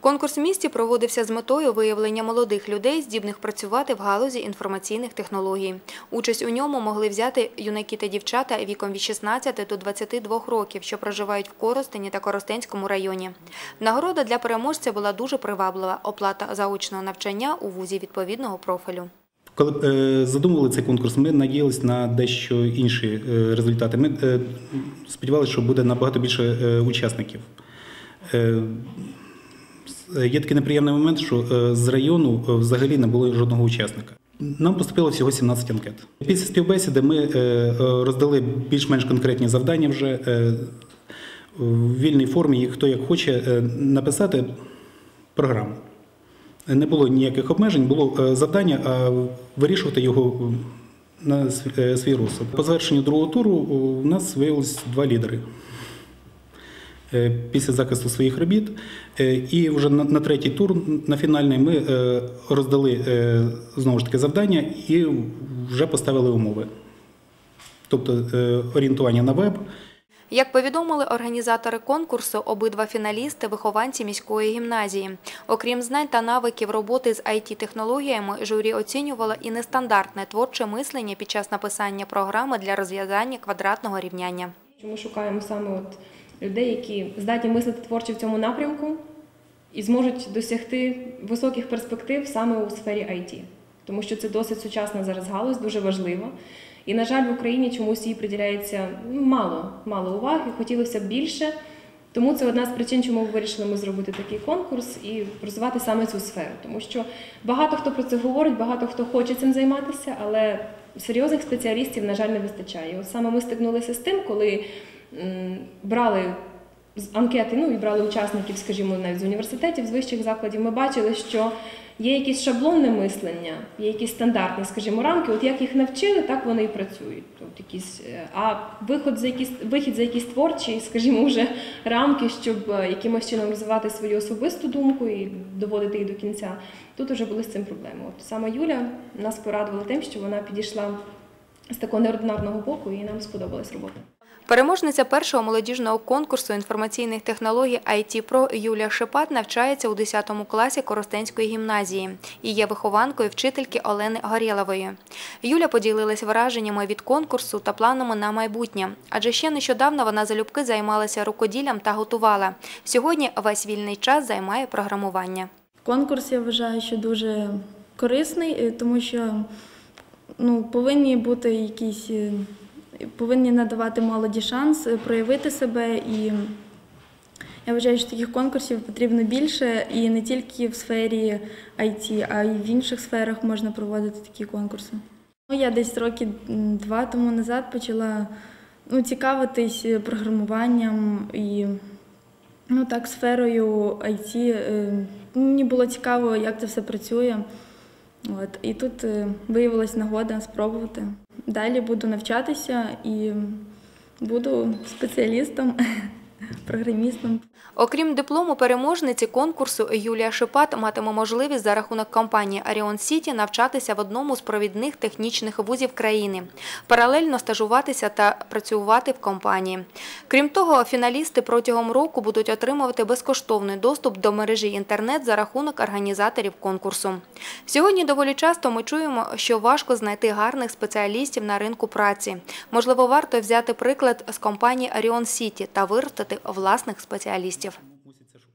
Конкурс в місті проводився з метою виявлення молодих людей, здібних працювати в галузі інформаційних технологій. Участь у ньому могли взяти юнаки та дівчата віком від 16 до 22 років, що проживають в Коростені та Коростенському районі. Нагорода для переможця була дуже приваблива – оплата заочного навчання у вузі відповідного профілю. Коли е, задумували цей конкурс, ми надіялися на дещо інші е, результати. Ми е, сподівалися, що буде набагато більше учасників. Е, Є такий неприємний момент, що е, з району е, взагалі не було жодного учасника. Нам поступило всього 17 анкет. Після співбесіди ми роздали більш-менш конкретні завдання вже в вільній формі, хто як хоче написати програму. Не було ніяких обмежень, було завдання а вирішувати його на свій розсуд. По завершенню другого туру у нас виявилось два лідери. Е, Після захисту своїх робіт. Е, І вже на, на третій тур, на фінальний, ми е, роздали знову ж таки завдання і вже поставили умови. Тобто орієнтування на веб. Як повідомили організатори конкурсу, обидва фіналісти – вихованці міської гімназії. Окрім знань та навиків роботи з IT-технологіями, журі оцінювало і нестандартне творче мислення під час написання програми для розв'язання квадратного рівняння. Ми шукаємо саме от людей, які здатні мислити творчо в цьому напрямку і зможуть досягти високих перспектив саме у сфері IT. Тому що це досить сучасна зараз галузь, дуже важлива. І, на жаль, в Україні чомусь їй приділяється ну, мало, мало уваги, хотілося б більше. Тому це одна з причин, чому вирішили ми зробити такий конкурс і розвивати саме цю сферу. Тому що багато хто про це говорить, багато хто хоче цим займатися, але серйозних спеціалістів, на жаль, не вистачає. От саме ми стикнулися з тим, коли брали з анкети, ну і брали учасників, скажімо, навіть з університетів, з вищих закладів, ми бачили, що є якесь шаблонне мислення, є якісь стандартні, скажімо, рамки. От як їх навчили, так вони і працюють. От якісь, е, а виход за якісь вихід за якісь творчі, скажімо, вже рамки, щоб е, якимось чином розвивати свою особисту думку і доводити її до кінця. Тут вже були з цим проблеми. От саме Юля нас порадувала тим, що вона підійшла з такого неординарного боку, і нам сподобалась робота. Переможниця першого молодіжного конкурсу інформаційних технологій IT Pro Юлія Шипат навчається у 10 класі Коростенської гімназії і є вихованкою вчительки Олени Горєлової. Юля поділилась враженнями від конкурсу та планами на майбутнє, адже ще нещодавно вона залюбки займалася рукоділлям та готувала. Сьогодні весь вільний час займає програмування. Конкурс я вважаю, що дуже корисний, е, тому що ну, повинні бути якісь, е, повинні надавати молоді шанс е, проявити себе. І я вважаю, що таких конкурсів потрібно більше, і не тільки в сфері IT, а й в інших сферах можна проводити такі конкурси. Ну, Я десь роки два тому назад почала ну, цікавитись е, програмуванням і Ну так, сферою IT. е, Мені було цікаво, як це все працює. От. І тут виявилась нагода спробувати. Далі буду навчатися і буду спеціалістом, програмістом. Окрім диплому переможниці конкурсу, Юлія Шипат матиме можливість за рахунок компанії Аріон Сіті навчатися в одному з провідних технічних вузів країни, паралельно стажуватися та працювати в компанії. Крім того, фіналісти протягом року будуть отримувати безкоштовний доступ до мережі інтернет за рахунок організаторів конкурсу. Сьогодні доволі часто ми чуємо, що важко знайти гарних спеціалістів на ринку праці. Можливо, варто взяти приклад з компанії Аріон Сіті та виростити власних спеціалістів.